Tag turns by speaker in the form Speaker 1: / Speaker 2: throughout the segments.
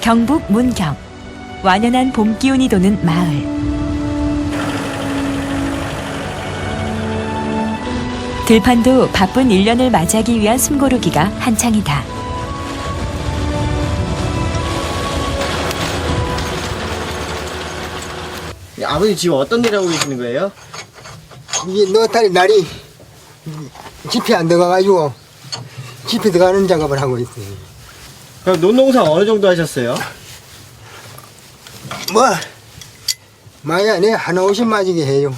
Speaker 1: 경북 문경 완연한 봄 기운이 도는 마을 들판도 바쁜 일년을 맞이하기 위한 숨고르기가 한창이다.
Speaker 2: 아버님 지금 어떤 일 하고 계시는 거예요?
Speaker 3: 이게 너탈 날이 집이 안 들어가가지고 집에 들어가는 작업을 하고 있어요.
Speaker 2: 그럼 논농사 어느 정도 하셨어요?
Speaker 3: 뭐 마야 내 하나 오십 마지게 해요.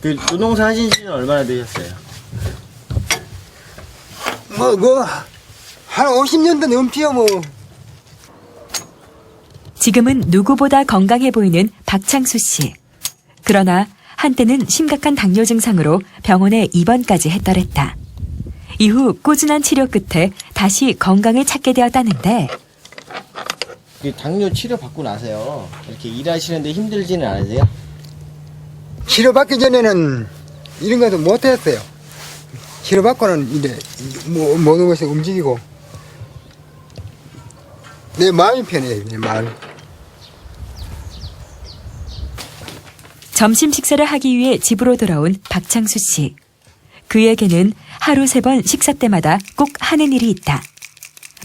Speaker 2: 그 논농사 하신 지는 얼마나 되셨어요?
Speaker 3: 뭐 그한 오십 년도 넘지요 뭐.
Speaker 1: 지금은 누구보다 건강해 보이는 박창수 씨. 그러나 한때는 심각한 당뇨 증상으로 병원에 입원까지 했더랬다. 이후 꾸준한 치료 끝에 다시 건강을 찾게 되었다는데
Speaker 2: 그 당뇨 치료 받고 나서요 이렇게 일하시는데 힘들지는 않으세요?
Speaker 3: 치료받기 전에는 이런 것도 못했어요. 치료받고는 이제 뭐 모든 것이 움직이고 내 마음이 편해요. 내 마음.
Speaker 1: 점심 식사를 하기 위해 집으로 돌아온 박창수 씨. 그에게는 하루 세 번 식사 때마다 꼭 하는 일이 있다.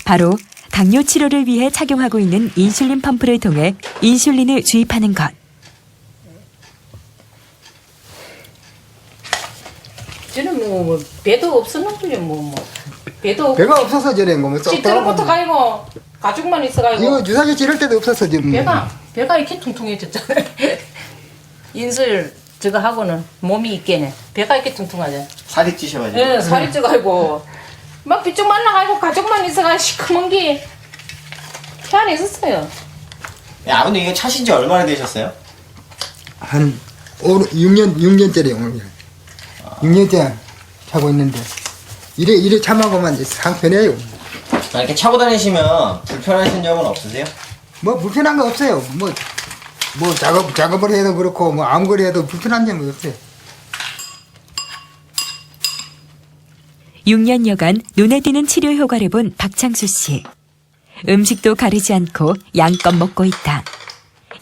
Speaker 1: 바로 당뇨 치료를 위해 착용하고 있는 인슐린 펌프를 통해 인슐린을 주입하는 것.
Speaker 4: 저는 뭐, 뭐 배도 없었는걸요 뭐, 뭐 배도 없고
Speaker 3: 배가 없어서 전에 뭐
Speaker 4: 찌들부터 가이고 가죽만 있어가지고
Speaker 3: 이거 주사기 찌를 때도 없었어 지금.
Speaker 4: 배가 배가 이렇게 퉁퉁해졌잖아요 인술 저거 하고는 몸이 있게네 배가 이렇게 퉁퉁하죠
Speaker 2: 살이 찌셔가지고
Speaker 4: 예 살이 쪄가지고 막 비쪽 말라가지고 가죽만 있어가 시커먼 게 태안에 있었어요
Speaker 2: 네, 아버님 이거 차신 지 얼마나 되셨어요?
Speaker 3: 한 5, 6년, 6년짜리 오늘. 6년째 차고 있는데. 이래, 이래 참하고만 이제 상편해요.
Speaker 2: 아, 이렇게 차고 다니시면 불편하신 점은 없으세요?
Speaker 3: 뭐 불편한 거 없어요. 뭐, 뭐 작업, 작업을 해도 그렇고, 뭐 아무거리 해도 불편한 점은 없어요.
Speaker 1: 6년여간 눈에 띄는 치료 효과를 본 박창수 씨. 음식도 가리지 않고 양껏 먹고 있다.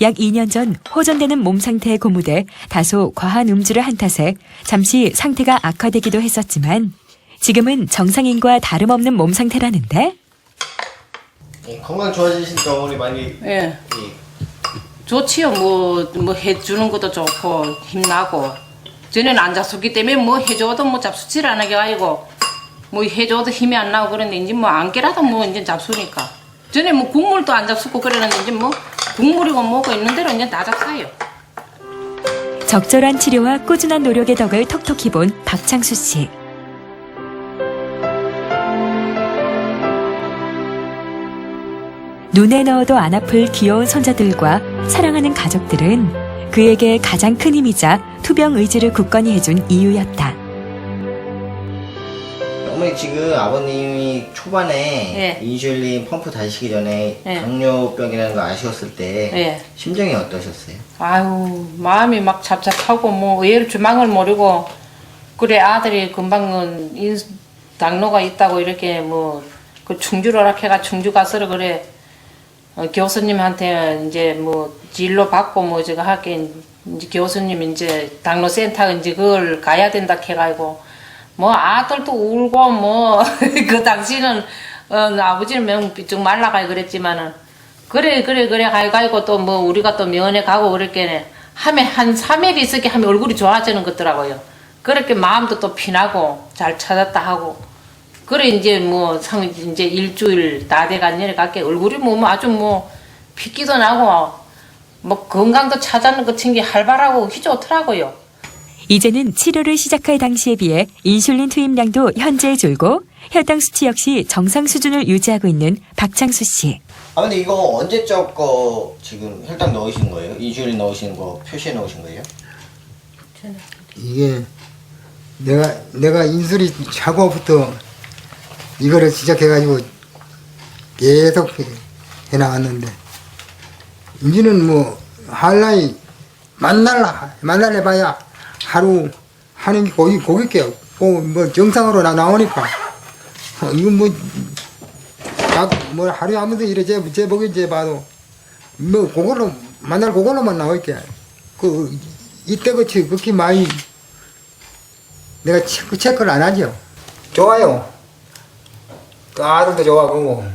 Speaker 1: 약 2년 전 호전되는 몸 상태에 고무돼 다소 과한 음주를 한 탓에 잠시 상태가 악화되기도 했었지만 지금은 정상인과 다름없는 몸 상태라는데?
Speaker 2: 예, 건강 좋아지신 경험이 많이
Speaker 4: 예.
Speaker 2: 예,
Speaker 4: 좋지요. 뭐 뭐 해주는 것도 좋고 힘나고. 전에는 안 잡수기 때문에 뭐 해줘도 뭐 잡수질 안 하게 아니고 뭐 해줘도 힘이 안 나고 그런데 이제 뭐 안개라도 뭐 이제 잡수니까 전에 뭐 국물도 안 잡수고 이제 뭐 국물이고 뭐고 있는 대로 이제 다 잡사요
Speaker 1: 적절한 치료와 꾸준한 노력의 덕을 톡톡히 본 박창수 씨. 눈에 넣어도 안 아플 귀여운 손자들과 사랑하는 가족들은 그에게 가장 큰 힘이자 투병 의지를 굳건히 해준 이유였다.
Speaker 2: 어머니 지금 아버님이 초반에
Speaker 4: 예.
Speaker 2: 인슐린 펌프 다시기 전에
Speaker 4: 예.
Speaker 2: 당뇨병이라는 거 아셨을 때
Speaker 4: 예.
Speaker 2: 심정이 어떠셨어요?
Speaker 4: 아유 마음이 막 잡잡하고 뭐 의외로 주망을 모르고 그래 아들이 금방은 인, 당뇨가 있다고 이렇게 뭐 그 충주로 락해가 충주 가서 그래 어, 교수님한테 이제 뭐 진로 받고 뭐 저거 하게 이제 교수님 이제 당뇨 센터 이제 그걸 가야 된다 해가지고 뭐 아들도 울고 뭐 그 당시는 어, 아버지는 명 삐쭉 말라가 그랬지만은 그래 그래 그래 가가지고 또 뭐 우리가 또 면회 가고 그랬겠네. 하면 한 3일 있었게 하면 얼굴이 좋아지는 것더라고요. 그렇게 마음도 또 피나고 잘 찾았다 하고. 그래 이제 뭐 상 이제 일주일 다 돼간 년에 갈게 얼굴이 뭐 아주 뭐 핏기도 나고 뭐 건강도 찾아는 것 친게 활발하고 희좋더라고요
Speaker 1: 이제는 치료를 시작할 당시에 비해 인슐린 투입량도 현재에 줄고 혈당 수치 역시 정상 수준을 유지하고 있는 박창수 씨.
Speaker 2: 아버님 이거 언제적 거 지금 혈당 넣으신 거예요? 인슐린 넣으신 거 표시해 놓으신 거예요?
Speaker 3: 이게 내가, 내가 인술이 차고부터 이거를 시작해가지고 계속 해- 해나갔는데, 이제는 뭐, 할라이 만날라, 만날래 봐야 하루 하는 게 고기, 고깃게 뭐, 뭐 정상으로 나, 나오니까, 어, 이거 뭐, 뭐 하루에 아무도 이래 제, 제 보기 제 봐도 뭐 그걸로 만날 그걸로만 나올게. 그 이때 그치 그렇게 많이 내가 체크, 체크를 안 하죠. 좋아요. 또 아들도 좋아하고.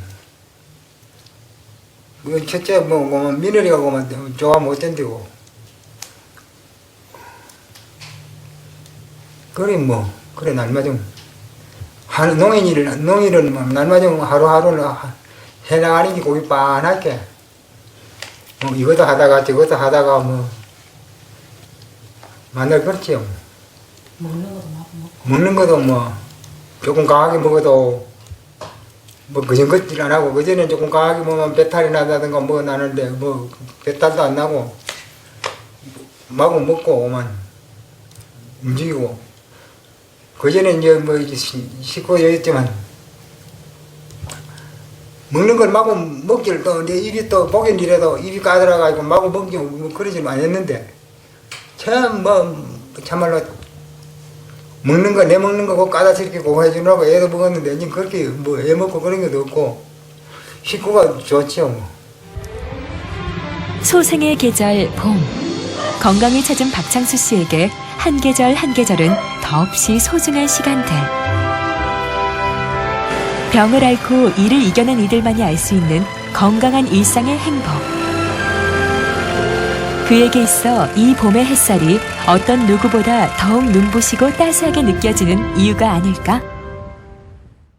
Speaker 3: 뭐 첫째 뭐, 뭐 며느리가 그만 좋아 못 된다고 그래 뭐 그래 날마중. 하루 농인일을 농일은 뭐 날마중 하루하루는 해나가는 게 고기 빤하게. 뭐 이것도 하다가 저것도 하다가 뭐 만날 그렇지요. 먹는 것도 뭐 조금 강하게 먹어도 뭐 그전 걷질 안 하고 그전에 조금 강하게 먹으면 배탈이 나다든가 뭐 나는데 뭐 배탈도 안 나고 마구 먹고 오만 움직이고 그 전에 이제 뭐 시- 식구였지만 먹는 걸 마구 먹기를 또 내 입이 또 보긴 이래도 입이 까들어가지고 마구 먹기 뭐 그러지 않았는데 참 뭐 참말로 먹는 거 내 먹는 거꼭 까다스럽게 고 해주라고 애도 먹었는데 이제 그렇게 뭐 애 먹고 그런 것도 없고 식구가 좋지요 뭐.
Speaker 1: 소생의 계절 봄. 건강을 찾은 박창수 씨에게 한 계절 한 계절은 더없이 소중한 시간들. 병을 앓고 이를 이겨낸 이들만이 알 수 있는 건강한 일상의 행복. 그에게 있어 이 봄의 햇살이 어떤 누구보다 더욱 눈부시고 따스하게 느껴지는 이유가 아닐까?